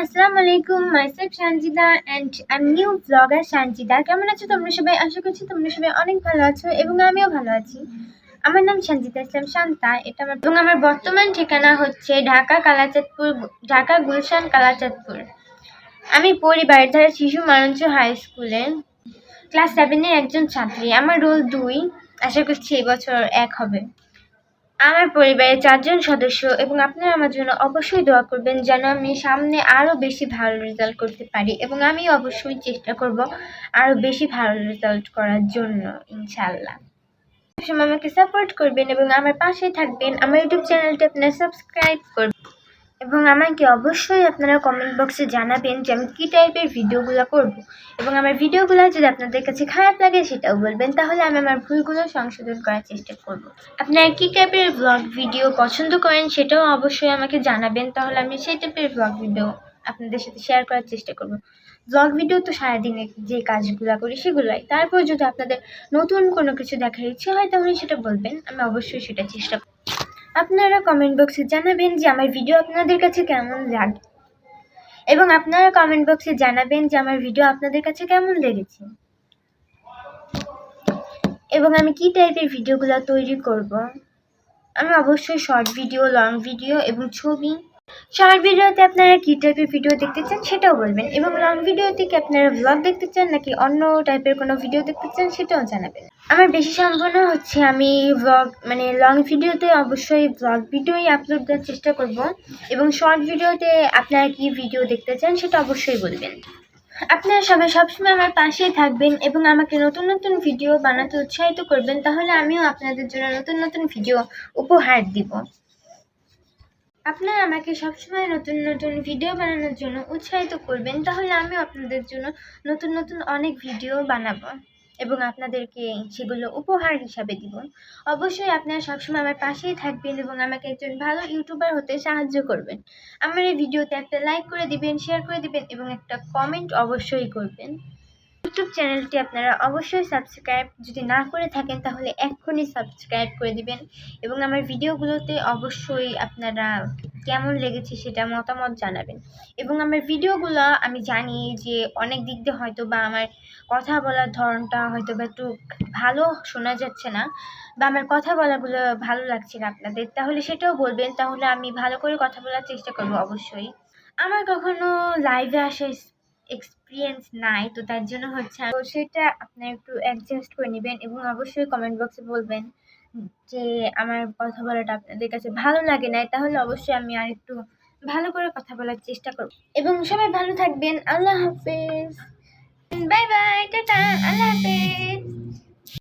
আসসালামু আলাইকুম myself Sanjida and I new blogger Sanjida কেমন আছো তোমরা সবাই? আশা করছি তোমরা সবাই অনেক ভালো আছো এবং আমিও ভালো আছি। আমার নাম সঞ্জিতা ইসলাম শান্তা। এটা আমার এবং আমার বর্তমান ঠিকানা হচ্ছে ঢাকা কালাচাঁদপুর, ঢাকা গুলশান কালাচাঁদপুর। আমি পড়ি বাড়িধারা শিশু মারঞ্চ হাই স্কুলে ক্লাস সেভেনের একজন ছাত্রী। আমার রোল দুই। আশা করছি এবছর এক হবে। আমার পরিবারের চারজন সদস্য এবং আপনারা আমার জন্য অবশ্যই দোয়া করবেন যেন আমি সামনে আরও বেশি ভালো রেজাল্ট করতে পারি এবং আমি অবশ্যই চেষ্টা করব আরও বেশি ভালো রেজাল্ট করার জন্য ইনশাল্লাহ সবসময় আমাকে সাপোর্ট করবেন এবং আমার পাশে থাকবেন। আমার ইউটিউব চ্যানেলটি আপনারা সাবস্ক্রাইব করবেন। এবং আমাকে অবশ্যই আপনারা কমেন্ট বক্সে জানাবেন যে আমি কী টাইপের ভিডিওগুলো করব। এবং আমার ভিডিওগুলো যদি আপনাদের কাছে খারাপ লাগে সেটাও বলবেন, তাহলে আমি আমার ভুলগুলো সংশোধন করার চেষ্টা করব। আপনারা কী টাইপের ব্লগ ভিডিও পছন্দ করেন সেটাও অবশ্যই আমাকে জানাবেন, তাহলে আমি সেই টাইপের ব্লগ ভিডিও আপনাদের সাথে শেয়ার করার চেষ্টা করব। ব্লগ ভিডিও তো সারাদিনে যে কাজগুলো করি সেগুলোই। তারপর যদি আপনাদের নতুন কোনো কিছু দেখার ইচ্ছে হয়, তাহলে সেটা বলবেন, আমি অবশ্যই সেটা চেষ্টা করব। আপনারা কমেন্ট বক্সে জানাবেন যে আমার ভিডিও আপনাদের কাছে কেমন লাগে এবং আপনারা কমেন্ট বক্সে জানাবেন যে আমার ভিডিও আপনাদের কাছে কেমন লেগেছে। এবং আমি কী টাইপের ভিডিওগুলো তৈরি করব? আমি অবশ্যই শর্ট ভিডিও লং ভিডিও এবং ছবি। শর্ট ভিডিওতে আপনারা কী টাইপের ভিডিও দেখতে চান সেটাও বলবেন এবং লং ভিডিওতে কি আপনারা ব্লগ দেখতে চান নাকি অন্য টাইপের কোনো ভিডিও দেখতে চান সেটাও জানাবেন। আমার বেশি সম্ভাবনা হচ্ছে আমি ব্লগ মানে লং ভিডিওতে অবশ্যই ব্লগ ভিডিওই আপলোড দেওয়ার চেষ্টা করব। এবং শর্ট ভিডিওতে আপনারা কি ভিডিও দেখতে চান সেটা অবশ্যই বলবেন। আপনারা সবাই সবসময় আমার পাশেই থাকবেন এবং আমাকে নতুন নতুন ভিডিও বানাতে উৎসাহিত করবেন, তাহলে আমিও আপনাদের জন্য নতুন নতুন ভিডিও উপহার দিব। আপনারা আমাকে সবসময় নতুন নতুন ভিডিও বানানোর জন্য উৎসাহিত করবেন, তাহলে আমিও আপনাদের জন্য নতুন নতুন অনেক ভিডিও বানাবো। এবং আপনাদেরকে সেগুলো উপহার হিসাবে দিব। অবশ্যই আপনারা সবসময় আমার পাশেই থাকবেন এবং আমাকে একজন ভালো ইউটিউবার হতে সাহায্য করবেন। আমার এই ভিডিওতে একটা লাইক করে দিবেন শেয়ার করে দিবেন এবং একটা কমেন্ট অবশ্যই করবেন। ইউটিউব চ্যানেলটি আপনারা অবশ্যই সাবস্ক্রাইব যদি না করে থাকেন তাহলে এক্ষুনি সাবস্ক্রাইব করে দিবেন এবং আমার ভিডিওগুলোতে অবশ্যই আপনারা কেমন লেগেছে সেটা মতামত জানাবেন। এবং আমার ভিডিওগুলো আমি জানি যে অনেক দিক দিয়ে হয়তো বা আমার কথা বলার ধরনটা হয়তো বা একটু ভালো শোনা যাচ্ছে না বা আমার কথা বলাগুলো ভালো লাগছে না আপনাদের, তাহলে সেটাও বলবেন, তাহলে আমি ভালো করে কথা বলার চেষ্টা করব অবশ্যই। আমার কখনো লাইভে আসা এক্সপিরিয়েন্স নাই, তো তার জন্য হচ্ছে সেটা আপনারা একটু অ্যাডজাস্ট করে নেবেন এবং অবশ্যই কমেন্ট বক্সে বলবেন। যে আমার কথা বলাটা আপনাদের কাছে ভালো লাগে নাই, তাহলে অবশ্যই আমি আর একটু ভালো করে কথা বলার চেষ্টা করব। এবং সবাই ভালো থাকবেন। আল্লাহ হাফেজ। Bye bye, tata. আল্লাহ হাফেজ।